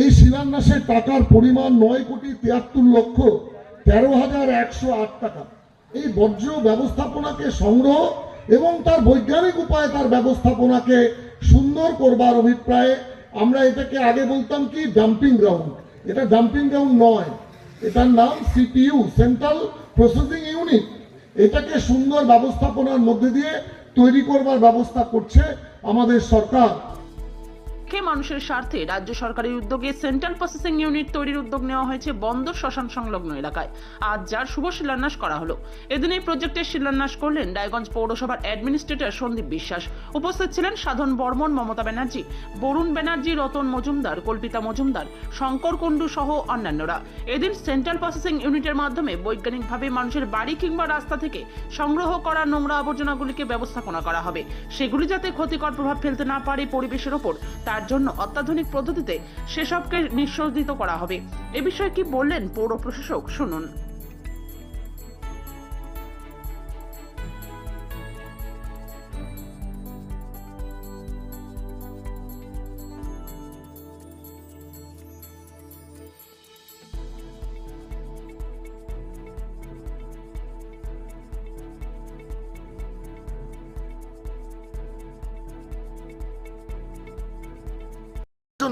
এই শিলান্যাসের টাকার পরিমাণ নয় কোটি তিয়াত্তর লক্ষ তেরো হাজার একশো আট টাকা। এই বর্জ্য ব্যবস্থাপনাকে সংগ্রহ এবং তার বৈজ্ঞানিক উপায়ে তার ব্যবস্থাপনাকে সুন্দর করবার অভিপ্রায়ে আমরা এটাকে আগে বলতাম কি ডাম্পিং গ্রাউন্ড এটা ডাম্পিং গ্রাউন্ড নয়। এটার নাম সিপিইউ সেন্ট্রাল প্রসেসিং ইউনিট এটাকে সুন্দর ব্যবস্থাপনার মধ্যে দিয়ে তৈরি করবার ব্যবস্থা করছে আমাদের সরকার। লক্ষ্যে মানুষের স্বার্থে রাজ্য সরকারের উদ্যোগে সেন্ট্রাল প্রসেসিং ইউনিট তৈরির উদ্যোগ নেওয়া হয়েছে বন্দর শ্মশান সংলগ্ন এলাকায়। আজ যার শুভ শিলান্যাস করা হলো। এদিন এই প্রজেক্টের শিলান্যাস করলেন রায়গঞ্জ পৌরসভার অ্যাডমিনিস্ট্রেটর সন্দীপ বিশ্বাস। উপস্থিত ছিলেন সাধন বর্মন, মমতা ব্যানার্জি, বরুণ ব্যানার্জি, রতন মজুমদার, কল্পিতা মজুমদার, শঙ্কর কুণ্ডু সহ অন্যান্যরা। এদিন সেন্ট্রাল প্রসেসিং ইউনিটের মাধ্যমে বৈজ্ঞানিকভাবে মানুষের বাড়ি কিংবা রাস্তা থেকে সংগ্রহ করা নোংরা আবর্জনাগুলিকে ব্যবস্থাপনা করা হবে। সেগুলি যাতে ক্ষতিকর প্রভাব ফেলতে না পারে পরিবেশের ওপর, তার জন্য অত্যাধুনিক পদ্ধতিতে সেসবকে নিঃসর্জিত করা হবে। এ বিষয়ে কি বললেন পৌর প্রশাসক? শুনুন।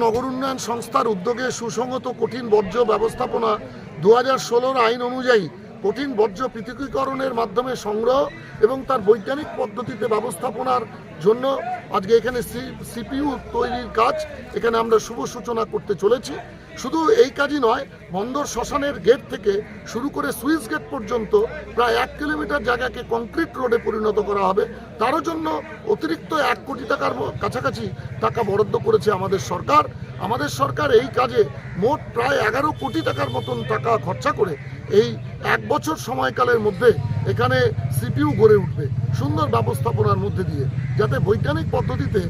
নগর উন্নয়ন সংস্থার উদ্যোগে সুসংহত কঠিন বর্জ্য ব্যবস্থাপনা দু হাজার আইন অনুযায়ী কঠিন বর্জ্য পৃথকীকরণের মাধ্যমে সংগ্রহ এবং তার বৈজ্ঞানিক পদ্ধতিতে ব্যবস্থাপনার জন্য আজকে এখানে সিপিইউ তৈরির কাজ। এখানে আমরা শুভ সূচনা করতে চলেছি। শুধু এই কাজই নয়, বন্দর শ্মশানের গেট থেকে শুরু করে সুইচ গেট পর্যন্ত প্রায় এক কিলোমিটার জায়গাকে কংক্রিট রোডে পরিণত করা হবে। তারও জন্য অতিরিক্ত এক কোটি টাকার কাছাকাছি টাকা বরাদ্দ করেছে আমাদের সরকার। আমাদের সরকার এই কাজে মোট প্রায় এগারো কোটি টাকার মতন টাকা খরচা করে এই এক বছর সময়কালের মধ্যে এখানে সিপিইউ গড়ে উঠবে। সুন্দর ব্যবস্থাপনার মধ্যে দিয়ে, যাতে বৈজ্ঞানিক পদ্ধতিতে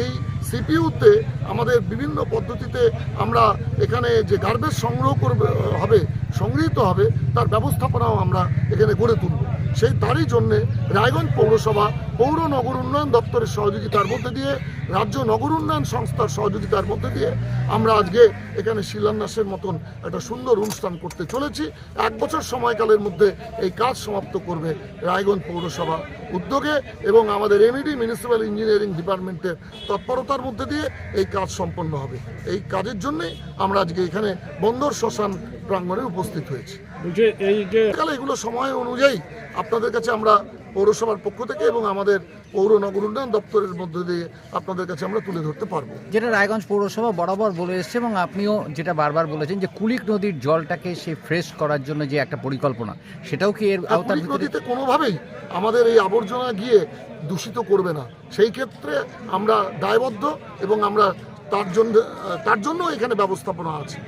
এই সিপিইউতে আমাদের বিভিন্ন পদ্ধতিতে আমরা এখানে যে গার্বেজ সংগ্রহ করবে, হবে, সংগৃহীত হবে, তার ব্যবস্থাপনাও আমরা এখানে গড়ে তুলব। সেই তারই জন্যে রায়গঞ্জ পৌরসভা পৌর নগর উন্নয়ন দপ্তরের সহযোগিতার মধ্যে দিয়ে, রাজ্য নগর উন্নয়ন সংস্থার সহযোগিতার মধ্যে দিয়ে আমরা আজকে এখানে শিলান্যাসের মতন একটা সুন্দর অনুষ্ঠান করতে চলেছি। এক বছর সময়কালের মধ্যে এই কাজ সমাপ্ত করবে রায়গঞ্জ পৌরসভা উদ্যোগে এবং আমাদের এমইডি মিউনিসিপ্যাল ইঞ্জিনিয়ারিং ডিপার্টমেন্টের তৎপরতার মধ্যে দিয়ে এই কাজ সম্পন্ন হবে। এই কাজের জন্যই আমরা আজকে এখানে বন্দর শ্মশান প্রাঙ্গণে উপস্থিত হয়েছি। কালে এগুলো সময় অনুযায়ী আপনাদের কাছে আমরা পৌরসভার পক্ষ থেকে এবং আমাদের পৌর নগর উন্নয়ন দপ্তরের মধ্যে দিয়ে আপনাদের কাছে আমরা তুলে ধরতে পারব। যেটা রায়গঞ্জ পৌরসভা বরাবর বলে এসছে এবং আপনিও যেটা বারবার বলেছেন যে কুলিক নদীর জলটাকে সে ফ্রেশ করার জন্য যে একটা পরিকল্পনা সেটাও কি এর আওতার নদীতে কোনোভাবেই আমাদের এই আবর্জনা গিয়ে দূষিত করবে না। সেই ক্ষেত্রে আমরা দায়বদ্ধ এবং আমরা তার জন্য তার জন্য এখানে ব্যবস্থাপনা আছে।